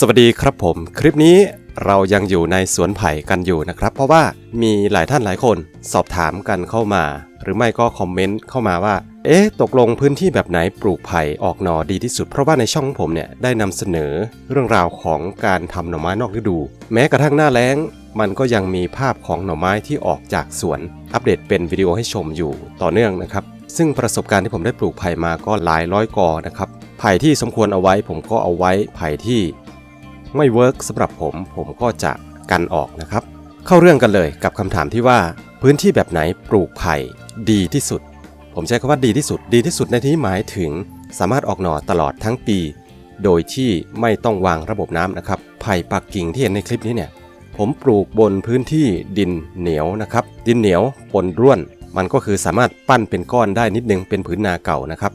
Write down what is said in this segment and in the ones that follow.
สวัสดีครับผม คลิปนี้เรายังอยู่ในสวนไผ่กันอยู่นะครับ เพราะว่ามีหลายท่านหลายคนสอบถามกันเข้ามา หรือไม่ก็คอมเมนต์เข้ามาว่า เอ๊ะตกลงพื้นที่แบบไหนปลูกไผ่ออกหน่อดีที่สุด เพราะว่าในช่องผมเนี่ยได้นำเสนอเรื่องราวของการทำหน่อไม้นอกฤดู แม้กระทั่งหน้าแล้ง มันก็ยังมีภาพของหน่อไม้ที่ออกจากสวน อัปเดตเป็นวิดีโอให้ชมอยู่ต่อเนื่องนะครับซึ่งประสบการณ์ที่ผมได้ปลูกไผ่มาก็หลายร้อยกอนะครับไผ่ที่สมควรเอาไว้ผมก็เอาไว้ไผ่ที่ ไม่เวิร์กสำหรับผม ผมก็จะกันออกนะครับ เข้าเรื่องกันเลยกับคำถามที่ว่า พื้นที่แบบไหนปลูกไผ่ดีที่สุด ผมใช้คำว่าดีที่สุด ดีที่สุดในที่นี้หมายถึง สามารถออกหน่อตลอดทั้งปี โดยที่ไม่ต้องวางระบบน้ำนะครับไผ่ปักกิ่งที่เห็นในคลิปนี้เนี่ยผมปลูกบนพื้นที่ดินเหนียวนะครับ ดินเหนียวปนร่วน มันก็คือสามารถปั้นเป็นก้อนได้นิดนึงเป็นผืนนาเก่านะครับ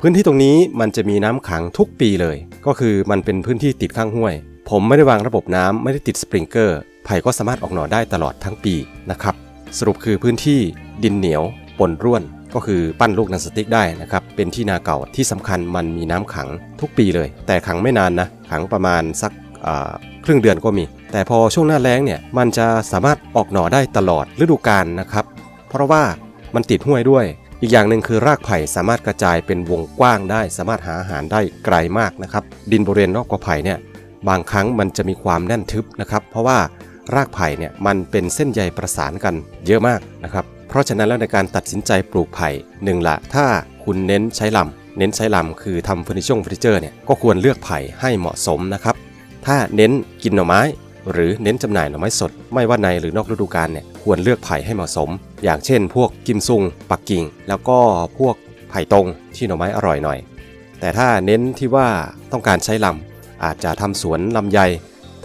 พื้นที่ตรงนี้มันจะมีน้ำขังทุกปีเลย ก็คือมันเป็นพื้นที่ติดข้างห้วย ผมไม่ได้วางระบบน้ำไม่ได้ติดสปริงเกอร์ไผ่ก็สามารถออกหน่อได้ตลอดทั้งปีนะครับ สรุปคือพื้นที่ดินเหนียวปนร่วน ก็คือปั้นลูกนังสติกได้นะครับ เป็นที่นาเก่าที่สำคัญมันมีน้ำขังทุกปีเลย แต่ขังไม่นานนะ ขังประมาณสักครึ่งเดือนก็มี แต่พอช่วงหน้าแล้งเนี่ยมันจะสามารถออกหน่อได้ตลอดฤดูกาลนะครับ เพราะว่ามันติดห้วยด้วย อีกอย่างหนึ่งคือรากไผ่สามารถกระจายเป็นวงกว้างได้ สามารถหาอาหารได้ไกลมากนะครับ ดินบริเวณนอกกอไผ่เนี่ย บางครั้งมันจะมีความแน่นทึบนะครับ เพราะว่ารากไผ่เนี่ยมันเป็นเส้นใยประสานกันเยอะมากนะครับ เพราะฉะนั้นแล้วในการตัดสินใจปลูกไผ่หนึ่งละถ้าคุณเน้นใช้ลำเน้นใช้ลำคือทำเฟอร์นิเจอร์เฟอร์นิเจอร์เนี่ยก็ควรเลือกไผ่ให้เหมาะสมนะครับ ถ้าเน้นกินหน่อไม้ หรือเน้นจำหน่ายหน่อไม้สด ไม่ว่าในหรือนอกฤดูกาลเนี่ยควรเลือกไผ่ให้เหมาะสม อย่างเช่น พวกกิมซุง ปักกิ่ง แล้วก็พวกไผ่ตรงที่หน่อไม้อร่อยหน่อย แต่ถ้าเน้นที่ว่าต้องการใช้ลำ อาจจะทำสวนลำไย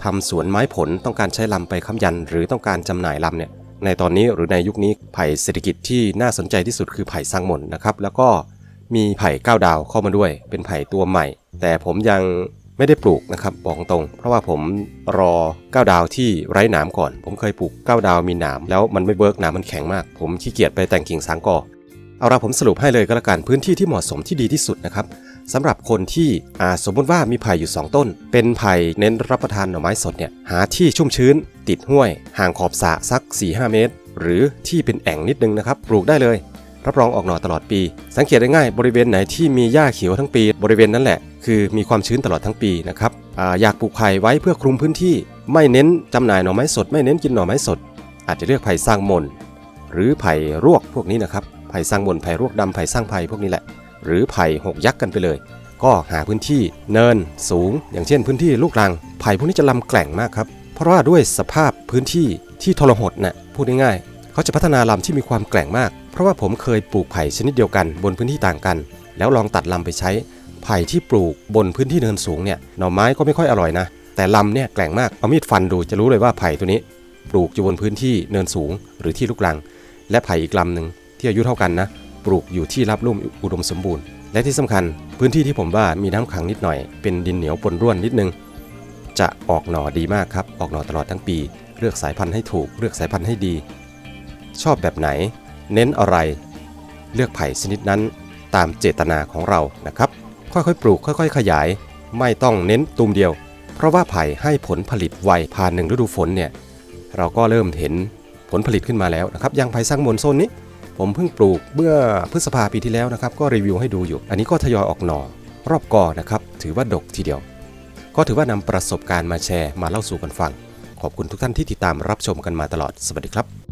ทำสวนไม้ผลต้องการใช้ลำไปค้ำยัน หรือต้องการจำหน่ายลำเนี่ยในตอนนี้หรือในยุคนี้ไผ่เศรษฐกิจที่น่าสนใจที่สุดคือไผ่สร้างมนนะครับ แล้วก็มีไผ่ก้าวดาวเข้ามาด้วย เป็นไผ่ตัวใหม่ แต่ผมยังไม่ได้ปลูกนะครับบอกตรง เพราะว่าผมรอก้าวดาวที่ไร้หนามก่อน ผมเคยปลูกก้าวดาวมีหนามแล้วมันไม่เวิร์กหนามมันแข็งมาก ผมขี้เกียจไปแต่งกิ่งสางกอเอาละผมสรุปให้เลยก็แล้วกันพื้นที่ที่เหมาะสมที่ดีที่สุดนะครับสำหรับคนที่อ่าสมมติว่ามีไผ่อยู่ 2 ต้น เป็นไผ่เน้นรับประทานหน่อไม้สดเนี่ยหาที่ชุ่มชื้น ติดห้วย ห่างขอบสระสัก 4-5 เมตร หรือที่เป็นแอ่งนิดนึงนะครับปลูกได้เลย รับรองออกหน่อตลอดปี สังเกตได้ง่ายบริเวณไหนที่มีหญ้าเขียวทั้งปี บริเวณนั้นแหละคือมีความชื้นตลอดทั้งปีนะครับออยากปลูกไผ่ไว้เพื่อคลุมพื้นที่ ไม่เน้นจำหน่ายหน่อไม้สด ไม่เน้นกินหน่อไม้สด อาจจะเลือกไผ่สร้างมนหรือไผ่รวกพวกนี้นะครับไผ่สร้างบนไผ่รวกดำไผ่สร้างไผ่พวกนี้แหละ หรือไผ่หกยักษ์กันไปเลย ก็หาพื้นที่เนินสูง อย่างเช่นพื้นที่ลูกรัง ไผ่พวกนี้จะลำแกร่งมากครับ เพราะว่าด้วยสภาพพื้นที่ที่ทรหดนะ่ะพูดง่ายๆเขาจะพัฒนาลำที่มีความแกร่งมาก เพราะว่าผมเคยปลูกไผ่ชนิดเดียวกันบนพื้นที่ต่างกัน แล้วลองตัดลำไปใช้ ไผ่ที่ปลูกบนพื้นที่เนินสูงเนี่ยหน่อไม้ก็ไม่ค่อยอร่อยนะ แต่ลำเนี่ยแกร่งมากเอามีดฟันดูจะรู้เลยว่าไผ่ตัวนี้ ปลูกอยู่บนพื้นที่เนินสูงหรือที่ลูกรัง และไผ่อีกลำหนึ่งที่อายุเท่ากันนะ ปลูกอยู่ที่รับลุ่มอุดมสมบูรณ์ และที่สำคัญพื้นที่ที่ผมว่ามีน้ำขังนิดหน่อย เป็นดินเหนียวปนร่วนนิดนึง จะออกหน่อดีมากครับ ออกหน่อตลอดทั้งปี เลือกสายพันธุ์ให้ถูก เลือกสายพันธุ์ให้ดี ชอบแบบไหน เน้นอะไร เลือกไผ่ชนิดนั้นตามเจตนาของเรานะครับ ค่อยๆ ปลูกค่อย ๆ ขยาย ไม่ต้องเน้นตูมเดียว เพราะว่าไผ่ให้ผลผลิตไวผ่านหนึ่งฤดูฝนเนี่ยเราก็เริ่มเห็นผลผลิตขึ้นมาแล้วนะครับยางไผ่สร้างมนโซนนี้ ผมเพิ่งปลูกเมื่อพฤษภาปีที่แล้วนะครับ ก็รีวิวให้ดูอยู่ อันนี้ก็ทยอยออกหน่อ รอบกอนะครับ ถือว่าดกทีเดียว ก็ถือว่านำประสบการณ์มาแชร์มาเล่าสู่กันฟัง ขอบคุณทุกท่านที่ติดตามรับชมกันมาตลอด สวัสดีครับ